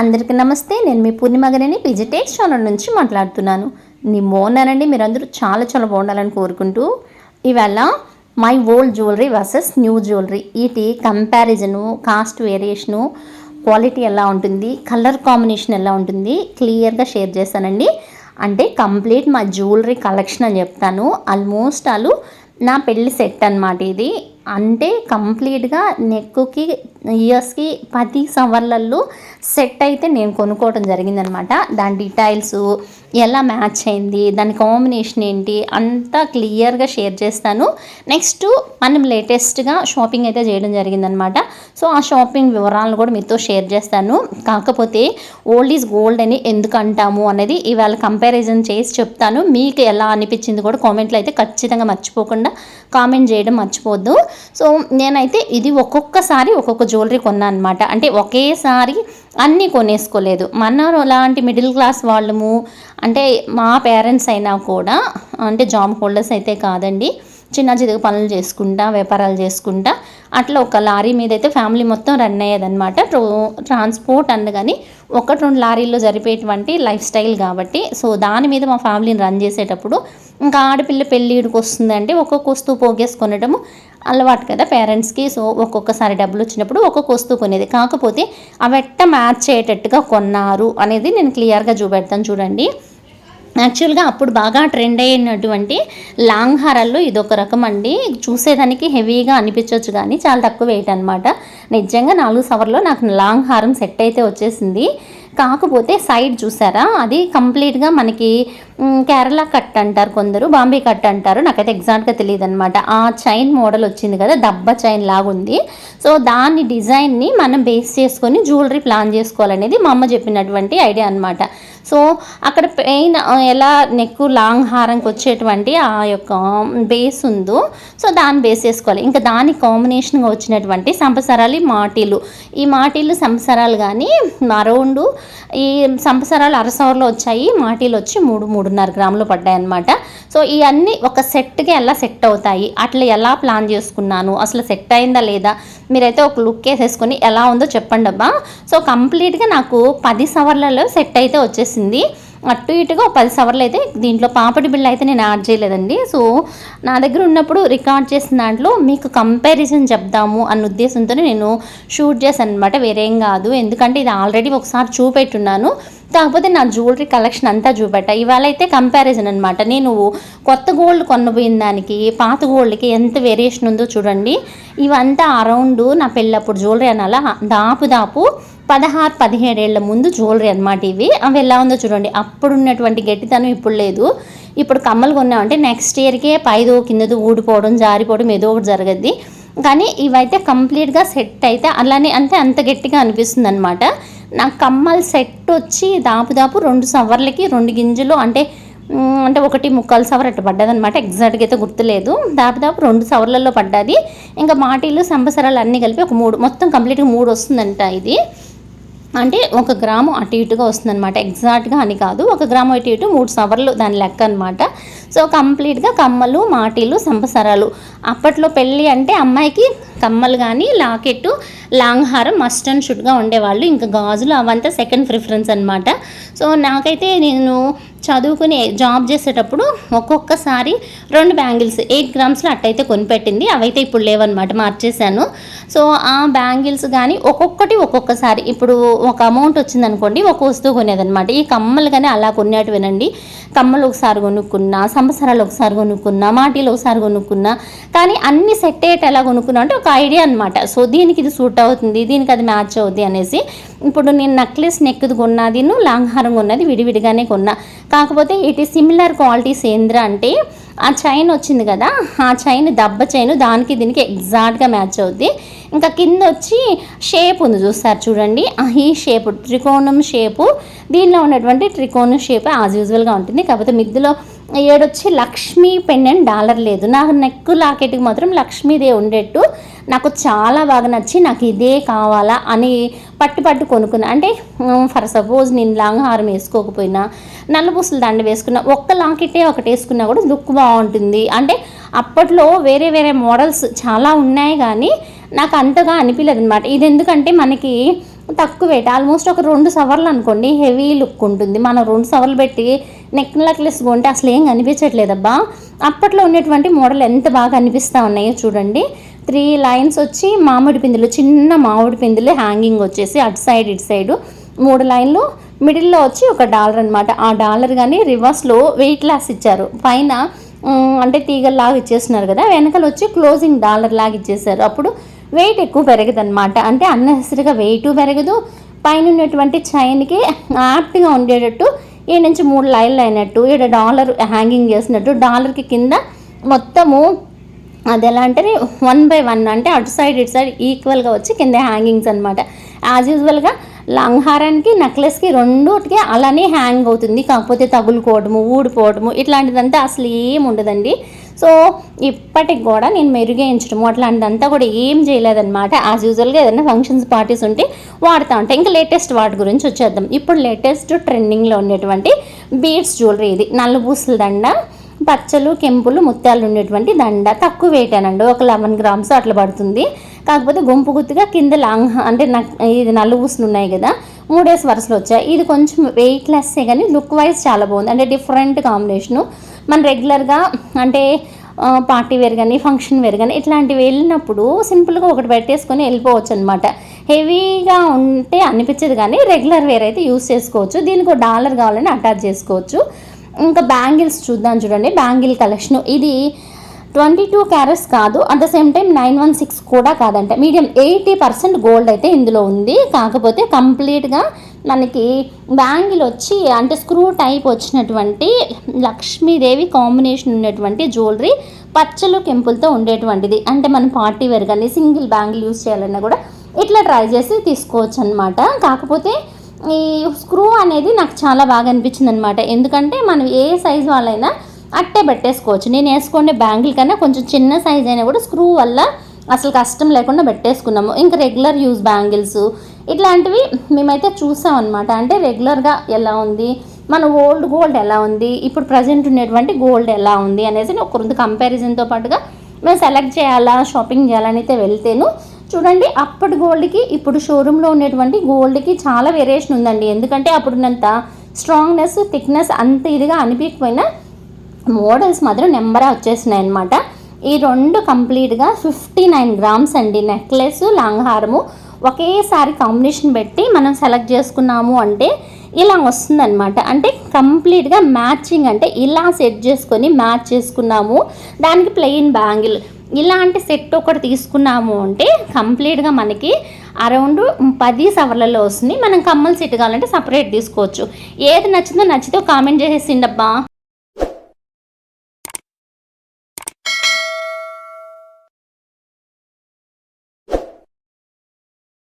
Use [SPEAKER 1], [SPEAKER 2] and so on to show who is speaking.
[SPEAKER 1] అందరికీ నమస్తే. నేను మీ పూర్ణిమగరని పిజిటేక్స్ ఛానల్ నుంచి మాట్లాడుతున్నాను. నీ బాగున్నానండి మీరందరూ చాలా చాలా బాగుండాలని కోరుకుంటూ. ఇవాళ my old jewellery versus new jewellery. వీటి కంపారిజను కాస్ట్ వేరియేషను క్వాలిటీ ఎలా ఉంటుంది కలర్ కాంబినేషన్ ఎలా ఉంటుంది క్లియర్గా షేర్ చేస్తానండి అంటే కంప్లీట్ మా జ్యువెలరీ కలెక్షన్ అని చెప్తాను. ఆల్మోస్ట్ వాళ్ళు నా పెళ్ళి సెట్ అనమాట ఇది. అంటే కంప్లీట్గా నెక్కుకి ఇయర్స్కి పది సవర్లలో సెట్ అయితే నేను కొనుక్కోవడం జరిగిందనమాట. దాని డీటెయిల్స్ ఎలా మ్యాచ్ అయింది దాని కాంబినేషన్ ఏంటి అంతా క్లియర్గా షేర్ చేస్తాను. నెక్స్ట్ మనం లేటెస్ట్గా షాపింగ్ అయితే చేయడం జరిగిందనమాట. సో ఆ షాపింగ్ వివరాలను కూడా మీతో షేర్ చేస్తాను. కాకపోతే ఓల్డ్ ఈజ్ గోల్డ్ అని ఎందుకు అంటాము అనేది ఇవాళ కంపారిజన్ చేసి చెప్తాను. మీకు ఎలా అనిపించింది కూడా కామెంట్లో అయితే ఖచ్చితంగా మర్చిపోకుండా కామెంట్ చేయడం మర్చిపోద్దు. సో నేనైతే ఇది ఒక్కొక్కసారి ఒక్కొక్క జ్యువెలరీ కొన్నాను అనమాట అంటే ఒకేసారి అన్నీ కొనేసుకోలేదు. మన లాంటి మిడిల్ క్లాస్ వాళ్ళము అంటే మా పేరెంట్స్ అయినా కూడా అంటే జాబ్ హోల్డర్స్ అయితే కాదండి చిన్న చిన్న పనులు చేసుకుంటా వ్యాపారాలు చేసుకుంటా అట్లా ఒక లారీ మీద అయితే ఫ్యామిలీ మొత్తం రన్ అయ్యేదన్నమాట. ట్రాన్స్పోర్ట్ అనగాని ఒకటి రెండు లారీల్లో జరిపేటువంటి లైఫ్ స్టైల్ కాబట్టి సో దాని మీద మా ఫ్యామిలీని రన్ చేసేటప్పుడు ఇంకా ఆడపిల్ల పెళ్ళిడికి వస్తుందంటే ఒక్కొక్క వస్తువు పోగేసుకొనడము అలవాటు కదా పేరెంట్స్కి. సో ఒక్కొక్కసారి డబ్బులు వచ్చినప్పుడు ఒక్కొక్క వస్తువు కొనేది. కాకపోతే అవెట్ట మ్యాచ్ అయ్యేటట్టుగా కొన్నారు అనేది నేను క్లియర్గా చూపెడతాను చూడండి. యాక్చువల్గా అప్పుడు బాగా ట్రెండ్ అయినటువంటి లాంగ్ హారాల్లో ఇదొక రకం అండి. చూసేదానికి హెవీగా అనిపించవచ్చు కానీ చాలా తక్కువ వెయిట్ అనమాట నిజంగా నాలుగు సవర్లో నాకు లాంగ్ హారం సెట్ అయితే వచ్చేసింది. కాకపోతే సైడ్ చూసారా? అది కంప్లీట్గా మనకి కేరళ కట్ అంటారు కొందరు బాంబే కట్ అంటారు. నాకైతే ఎగ్జాక్ట్గా తెలియదు అనమాట ఆ చైన్ మోడల్ వచ్చింది కదా దబ్బ చైన్ లాగుంది. సో దాని డిజైన్ని మనం బేస్ చేసుకొని జ్యువెలరీ ప్లాన్ చేసుకోవాలనేది మా అమ్మ చెప్పినటువంటి ఐడియా అనమాట సో అక్కడ పెయిన్ ఎలా నెక్ లాంగ్ హారంకి వచ్చేటువంటి ఆ యొక్క బేస్ ఉందో సో దాన్ని బేస్ చేసుకోవాలి. ఇంకా దాని కాంబినేషన్గా వచ్చినటువంటి సంపసరాలు మాటీలు. ఈ మాటీలు సంపసరాలు కానీ అరౌండు ఈ సంపసరాలు అరసవర్లో వచ్చాయి మాటీలు వచ్చి మూడు మూడున్నర గ్రాములు పడ్డాయి అనమాట సో ఇవన్నీ ఒక సెట్కి ఎలా సెట్ అవుతాయి. అట్లా ఎలా ప్లాన్ చేసుకున్నాను? అసలు సెట్ అయిందా లేదా? మీరైతే ఒక లుక్ వేసేసుకొని ఎలా ఉందో చెప్పండి అబ్బా సో కంప్లీట్గా నాకు పది సవర్లలో సెట్ అయితే వచ్చేసింది. అటు ఇటుగా పది సవర్లు అయితే దీంట్లో పాపడి బిల్ అయితే నేను యాడ్ చేయలేదండి. సో నా దగ్గర ఉన్నప్పుడు రికార్డ్ చేసిన దాంట్లో మీకు కంపారిజన్ చెప్దాము అన్న ఉద్దేశంతో నేను షూట్ చేశాను అనమాట వేరేం కాదు. ఎందుకంటే ఇది ఆల్రెడీ ఒకసారి చూపెట్టున్నాను. కాకపోతే నా జ్యువెలరీ కలెక్షన్ అంతా చూపెట్ట. ఇవాళ అయితే కంపారిజన్ అనమాట నేను కొత్త గోల్డ్ కొనబోయిన దానికి పాత గోల్డ్కి ఎంత వేరియేషన్ ఉందో చూడండి. ఇవంతా అరౌండ్ నా పెళ్ళప్పుడు జ్యువెలరీ అనాలా దాపు దాపు పదహారు పదిహేడేళ్ళ ముందు జ్యువెలరీ అనమాట ఇవి. అవి ఎలా ఉందో చూడండి. అప్పుడు ఉన్నటువంటి గట్టితనం ఇప్పుడు లేదు. ఇప్పుడు కమ్మలు కొన్నామంటే నెక్స్ట్ ఇయర్కే పైదో కిందదో ఊడిపోవడం జారిపోవడం ఏదో ఒకటి జరగద్ది. కానీ ఇవైతే కంప్లీట్గా సెట్ అయితే అలానే అంతే అంత గట్టిగా అనిపిస్తుంది అనమాట నా కమ్మల్ సెట్ వచ్చి దాపుదాపు రెండు సవర్లకి రెండు గింజలు అంటే అంటే ఒకటి ముక్కాలు సవర్ అట్టు పడ్డది అనమాట ఎగ్జాక్ట్గా అయితే గుర్తులేదు. దాదాపు రెండు సవర్లలో పడ్డది. ఇంకా మాటీలు సంబసరాలు అన్నీ కలిపి ఒక మూడు మొత్తం కంప్లీట్గా మూడు వస్తుందంట ఇది. అంటే ఒక గ్రాము అటు ఇటుగా వస్తుందన్నమాట. ఎగ్జాక్ట్గా అని కాదు. ఒక గ్రాము అటు ఇటు మూడు సవర్లు దాని లెక్క అనమాట సో కంప్లీట్గా కమ్మలు మాటీలు సంపసరాలు. అప్పట్లో పెళ్ళి అంటే అమ్మాయికి కమ్మలు కానీ లాకెట్టు లాంగ్ హారం మస్ట్ అండ్ షుడ్గా ఉండేవాళ్ళు. ఇంకా గాజులు అవంతా సెకండ్ ప్రిఫరెన్స్ అనమాట సో నాకైతే నేను చదువుకుని జాబ్ చేసేటప్పుడు ఒక్కొక్కసారి రెండు బ్యాంగిల్స్ ఎయిట్ గ్రామ్స్లో అట్టయితే కొనిపెట్టింది. అవైతే ఇప్పుడు లేవన్నమాట మార్చేశాను. సో ఆ బ్యాంగిల్స్ కానీ ఒక్కొక్కటి ఒక్కొక్కసారి ఇప్పుడు ఒక అమౌంట్ వచ్చిందనుకోండి ఒక వస్తువు కొనేదనమాట ఈ కమ్మలు కానీ అలా వినండి కమ్మలు ఒకసారి కొనుక్కున్నా సంవత్సరాలు ఒకసారి కొనుక్కున్నా మాటిలో ఒకసారి కొనుక్కున్నా కానీ అన్ని సెట్ అయ్యేట ఎలా కొనుక్కున్నా అంటే ఒక ఐడియా అనమాట సో దీనికి ఇది సూట్ అవుతుంది దీనికి అది మ్యాచ్ అవుతుంది అనేసి. ఇప్పుడు నేను నెక్లెస్ నెక్ది కొన్నది లాంగ్ హారం కొన్నది విడివిడిగానే కొన్నా. కాకపోతే ఇటు సిమిలర్ క్వాలిటీస్ ఏంద్రా అంటే ఆ చైన్ వచ్చింది కదా ఆ చైన్ దెబ్బ చైన్ దానికి దీనికి ఎగ్జాక్ట్గా మ్యాచ్ అవుద్ది. ఇంకా కింద వచ్చి షేప్ ఉంది చూస్తారు చూడండి. ఈ షేప్ త్రికోణం షేపు దీనిలో ఉన్నటువంటి త్రికోణం షేప్ యాజ్ యూజువల్గా ఉంటుంది. కాకపోతే మిద్దులో ఏడొచ్చి లక్ష్మీ పెండెంట్ డాలర్ లేదు. నాకు నెక్ లాకెట్కి మాత్రం లక్ష్మీదే ఉండేట్టు. నాకు చాలా బాగా నచ్చి నాకు ఇదే కావాలా అని పట్టు పట్టు కొనుక్కున్నా. అంటే ఫర్ సపోజ్ నేను లాంగ్ హారం వేసుకోకపోయినా నల్లపూసలు దండ వేసుకున్నా ఒక్క లాకెటే ఒకటి వేసుకున్నా కూడా లుక్ బాగుంటుంది. అంటే అప్పట్లో వేరే వేరే మోడల్స్ చాలా ఉన్నాయి కానీ నాకు అంతగా అనిపించలేదు అనమాట ఇది ఎందుకంటే మనకి తక్కువ. వెయిట్ ఆల్మోస్ట్ ఒక రెండు సవర్లు అనుకోండి హెవీ లుక్ ఉంటుంది. మనం రెండు సవర్లు పెట్టి నెక్ నెక్లెస్ కొంటే అసలు ఏం కనిపించట్లేదబ్బా. అప్పట్లో ఉన్నటువంటి మోడల్ ఎంత బాగా కనిపిస్తూ ఉన్నాయో చూడండి. త్రీ లైన్స్ వచ్చి మామిడి పిందులు చిన్న మామిడి పిందులు హ్యాంగింగ్ వచ్చేసి అటు సైడ్ ఇటు సైడు మూడు లైన్లు మిడిల్లో వచ్చి ఒక డాలర్ అనమాట ఆ డాలర్ కానీ రివర్స్లో వెయిట్ లాస్ ఇచ్చారు. పైన అంటే తీగల్లాగా ఇచ్చేస్తున్నారు కదా వెనకాల వచ్చి క్లోజింగ్ డాలర్ లాగా ఇచ్చేసారు అప్పుడు వెయిట్ ఎక్కువ పెరగదు అనమాట అంటే అన్నెసరిగా వెయిట్ పెరగదు. పైన ఉన్నటువంటి చైన్కి యాప్ట్గా ఉండేటట్టు ఈ నుంచి మూడు లైన్లు అయినట్టు ఇక్కడ డాలర్ హ్యాంగింగ్ చేసినట్టు డాలర్కి కింద మొత్తము అది ఎలా అంటే వన్ బై వన్ అంటే అటు సైడ్ ఇటు సైడ్ ఈక్వల్గా వచ్చి కింద హ్యాంగింగ్స్ అనమాట యాజ్ యూజువల్గా లాంగ్ హారానికి నెక్లెస్కి రెండుటికి అలానే హ్యాంగ్ అవుతుంది. కాకపోతే తగులుకోవడము ఊడిపోవడము ఇట్లాంటిదంతా అసలు ఏం ఉండదండి. సో ఇప్పటికి కూడా నేను మెరుగేయించడము అట్లాంటిదంతా కూడా ఏం చేయలేదన్నమాట. యాజ్ యూజువల్గా ఏదైనా ఫంక్షన్స్ పార్టీస్ ఉంటే వాడుతూ ఉంటాయి ఇంకా లేటెస్ట్ వాటి గురించి వచ్చేద్దాం. ఇప్పుడు లేటెస్ట్ ట్రెండింగ్లో ఉండేటువంటి బీడ్స్ జ్యువెలరీ ఇది. నల్లబూసల దండ పచ్చలు కెంపులు ముత్యాలు ఉండేటువంటి దండ. తక్కువ వెయిట్ అనండి ఒక లెవెన్ గ్రామ్స్ అట్లా పడుతుంది. కాకపోతే గుంపు గుత్తుగా కింద లాంగ్ అంటే ఇది నలుగుసులు ఉన్నాయి కదా మూడేసి వరుసలు వచ్చాయి. ఇది కొంచెం వెయిట్ లెస్సే కానీ లుక్ వైజ్ చాలా బాగుంది. అంటే డిఫరెంట్ కాంబినేషను మన రెగ్యులర్గా అంటే పార్టీ వేర్ కానీ ఫంక్షన్ వేర్ కానీ ఇట్లాంటివి వెళ్ళినప్పుడు సింపుల్గా ఒకటి పెట్టేసుకొని వెళ్ళిపోవచ్చు అనమాట హెవీగా ఉంటే అనిపించదు కానీ రెగ్యులర్ వేర్ అయితే యూస్ చేసుకోవచ్చు. దీనికి ఒక డాలర్ కావాలని అటాచ్ చేసుకోవచ్చు. ఇంకా బ్యాంగిల్స్ చూద్దాం చూడండి. బ్యాంగిల్ కలెక్షన్ ఇది ట్వంటీ టూ క్యారెట్స్ కాదు. At the same time nine one six కూడా కాదంట. మీడియం ఎయిటీ పర్సెంట్ గోల్డ్ అయితే ఇందులో ఉంది. కాకపోతే కంప్లీట్గా మనకి బ్యాంగిల్ వచ్చి అంటే స్క్రూ టైప్ వచ్చినటువంటి లక్ష్మీదేవి కాంబినేషన్ ఉన్నటువంటి జ్యువెలరీ పచ్చలు కెంపులతో ఉండేటువంటిది. అంటే మనం పార్టీ వేర్ కానీ సింగిల్ బ్యాంగిల్ యూస్ చేయాలన్నా కూడా ఇట్లా ట్రై చేసి తీసుకోవచ్చు అనమాట కాకపోతే ఈ స్క్రూ అనేది నాకు చాలా బాగా అనిపించింది అనమాట ఎందుకంటే మనం ఏ సైజ్ వాళ్ళైనా అట్టే పెట్టేసుకోవచ్చు. నేను వేసుకునే బ్యాంగిల్ కన్నా కొంచెం చిన్న సైజ్ అయినా కూడా స్క్రూ వల్ల అసలు కష్టం లేకుండా పెట్టేసుకున్నాము. ఇంకా రెగ్యులర్ యూజ్ బ్యాంగిల్స్ ఇట్లాంటివి మేమైతే చూసామన్నమాట అంటే రెగ్యులర్గా ఎలా ఉంది? మన ఓల్డ్ గోల్డ్ ఎలా ఉంది? ఇప్పుడు ప్రజెంట్ ఉండేటువంటి గోల్డ్ ఎలా ఉంది? అనేసి ఒక రెండు కంపారిజన్తో పాటుగా మేము సెలెక్ట్ చేయాలా? షాపింగ్ చేయాలని అయితే వెళ్తేను చూడండి అప్పటి గోల్డ్కి ఇప్పుడు షోరూంలో ఉండేటువంటి గోల్డ్కి చాలా వేరియేషన్ ఉందండి. ఎందుకంటే అప్పుడున్నంత స్ట్రాంగ్నెస్ థిక్నెస్ అంత ఇదిగా అనిపించకపోయినా మోడల్స్ మాత్రం నెంబర్ వచ్చేసినాయి అనమాట ఈ రెండు కంప్లీట్గా ఫిఫ్టీ నైన్ గ్రామ్స్ అండి. నెక్లెస్ లాంగ్ హారము ఒకేసారి కాంబినేషన్ పెట్టి మనం సెలెక్ట్ చేసుకున్నాము అంటే ఇలా వస్తుందన్నమాట. అంటే కంప్లీట్గా మ్యాచింగ్ అంటే ఇలా సెట్ చేసుకొని మ్యాచ్ చేసుకున్నాము. దానికి ప్లెయిన్ బ్యాంగిల్ ఇలాంటి సెట్ ఒకటి తీసుకున్నాము అంటే కంప్లీట్గా మనకి అరౌండ్ పది సవర్లలో వస్తుంది. మనం కమ్మలు సెట్ కావాలంటే సపరేట్ తీసుకోవచ్చు. ఏది నచ్చిందో నచ్చితే కామెంట్ చేసేసిండబ్బా.